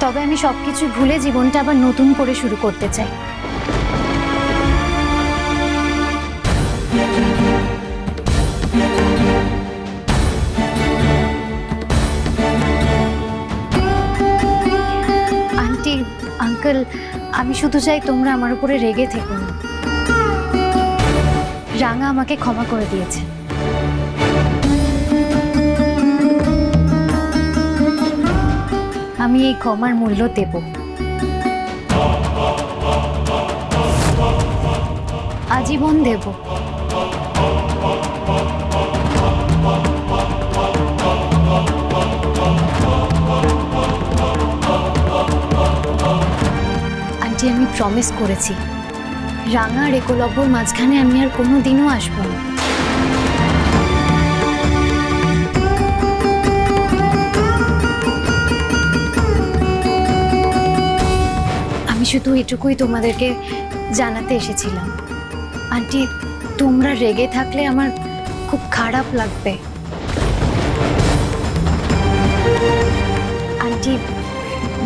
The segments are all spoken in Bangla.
তবে আমি সবকিছু ভুলে জীবনটা আবার নতুন করে শুরু করতে চাই। আন্টি, আঙ্কেল, আমি শুধু চাই তোমরা আমার উপরে রেগে থেকো। রাঙা আমাকে ক্ষমা করে দিয়েছে। আমি এই ক্ষমার মূল্য দেব। আজীবন দেব। আন্টি আমি প্রমিস করেছি, রাঙা আর একলব্যর মাঝখানে আমি আর কোনো দিনও আসব না। শুধু এটুকুই তোমাদেরকে জানাতে এসেছিলাম। আন্টি, তোমরা রেগে থাকলে আমার খুব খারাপ লাগবে। আন্টি,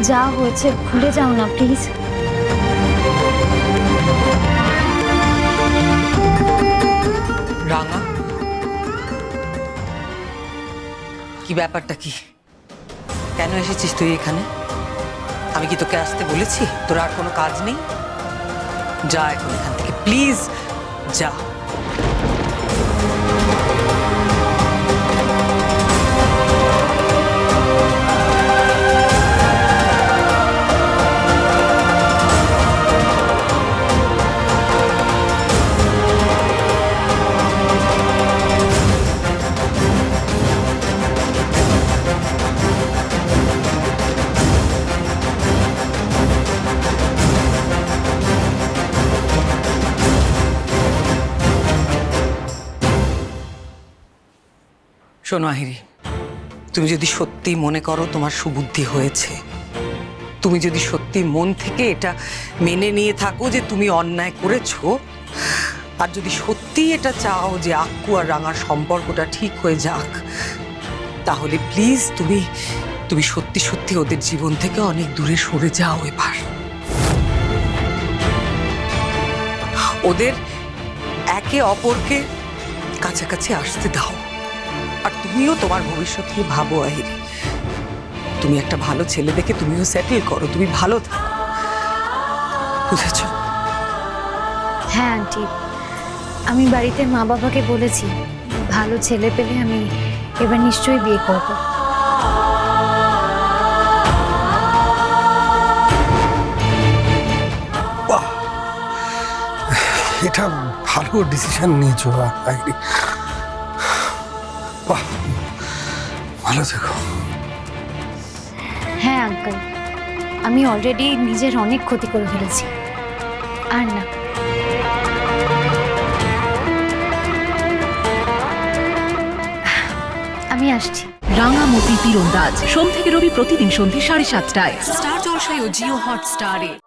যা হয়েছে ভুলে যাও না, প্লিজ। রাঙা? কি ব্যাপারটা কি? কেন এসেছিস তুই এখানে? আমি কি তোকে আসতে বলেছি? তোর আর কোনো কাজ নেই? যা এখন এখান থেকে। প্লিজ, যা। শোনো আহিরি তুমি যদি সত্যি মনে করো তোমার সুবুদ্ধি হয়েছে, তুমি যদি সত্যি মন থেকে এটা মেনে নিয়ে থাকো যে তুমি অন্যায় করেছ, আর যদি সত্যি এটা চাও যে আক্কু আর রাঙার সম্পর্কটা ঠিক হয়ে যাক, তাহলে প্লিজ তুমি তুমি সত্যি সত্যি ওদের জীবন থেকে অনেক দূরে সরে যাও এবার। ওদের একে অপরকে কাছাকাছি আসতে দাও। আর তুমিও তোমার ভবিষ্যৎ নিয়ে ভাবো আহিরি। তুমি একটা ভালো ছেলে দেখে তুমিও সেটেল করো তুমি ভালো থাকো। বুঝেছ? হ্যাঁ আন্টি। আমি বাড়িতে মা বাবাকে বলেছি ভালো ছেলে পেলে আমি এবার নিশ্চয়ই বিয়ে করব। এটা ভালো ডিসিশন নিয়েছো আইরি বাহ ভালো থেকো। হ্যাঁ আঙ্কেল আমি অলরেডি নিজের অনেক ক্ষতি করে ফেলেছি। আর না। আমি আসছি। রাঙামতি তীরন্দাজ। সোম থেকে রবি প্রতিদিন সন্ধ্যে সাড়ে সাতটায়। স্টার জলসায় ও জিও হটস্টারে।